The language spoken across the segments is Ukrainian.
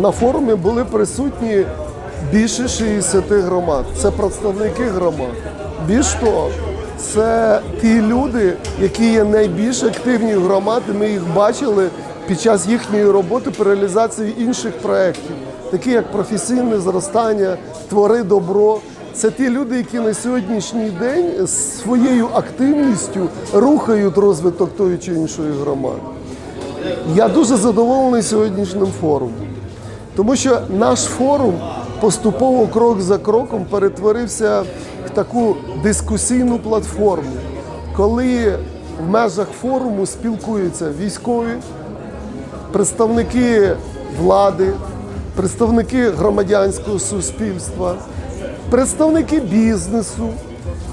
На форумі були присутні більше 60 громад. Це представники громад. Більш того, це ті люди, які є найбільш активні в громаді. Ми їх бачили під час їхньої роботи по реалізації інших проєктів, такі як професійне зростання, твори добро. Це ті люди, які на сьогоднішній день своєю активністю рухають розвиток тої чи іншої громади. Я дуже задоволений сьогоднішнім форумом, тому що наш форум поступово крок за кроком перетворився в таку дискусійну платформу, коли в межах форуму спілкуються військові, представники влади, представники громадянського суспільства, представники бізнесу.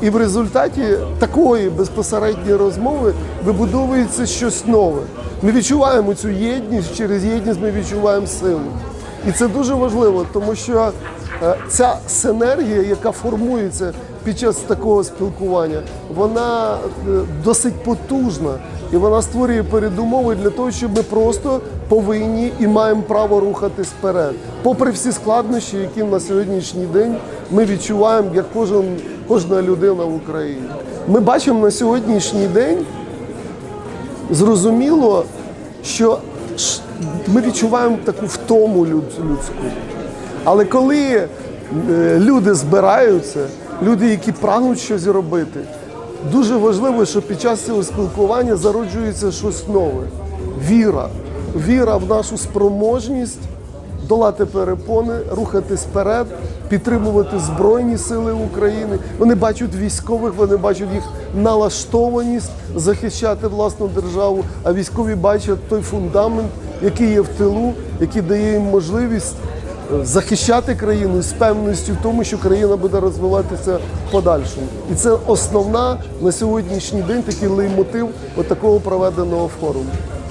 І в результаті такої безпосередньої розмови вибудовується щось нове. Ми відчуваємо цю єдність, через єдність ми відчуваємо силу. І це дуже важливо, тому що е, ця синергія, яка формується під час такого спілкування, вона е, досить потужна і вона створює передумови для того, щоб ми просто повинні і маємо право рухатись вперед, попри всі складнощі, які на сьогоднішній день ми відчуваємо як кожен, кожна людина в Україні. Ми бачимо на сьогоднішній день зрозуміло, що ми відчуваємо таку втому люд- людську. Але коли е, люди збираються, люди, які прагнуть щось робити, дуже важливо, що під час цього спілкування зароджується щось нове. Віра. Віра в нашу спроможність долати перепони, рухатись вперед, підтримувати Збройні сили України. Вони бачать військових, вони бачать їх налаштованість захищати власну державу, а військові бачать той фундамент, який є в тилу, який дає їм можливість е, захищати країну з певністю в тому, що країна буде розвиватися в подальшому. І це основна на сьогоднішній день такий лейтмотив от проведеного форуму.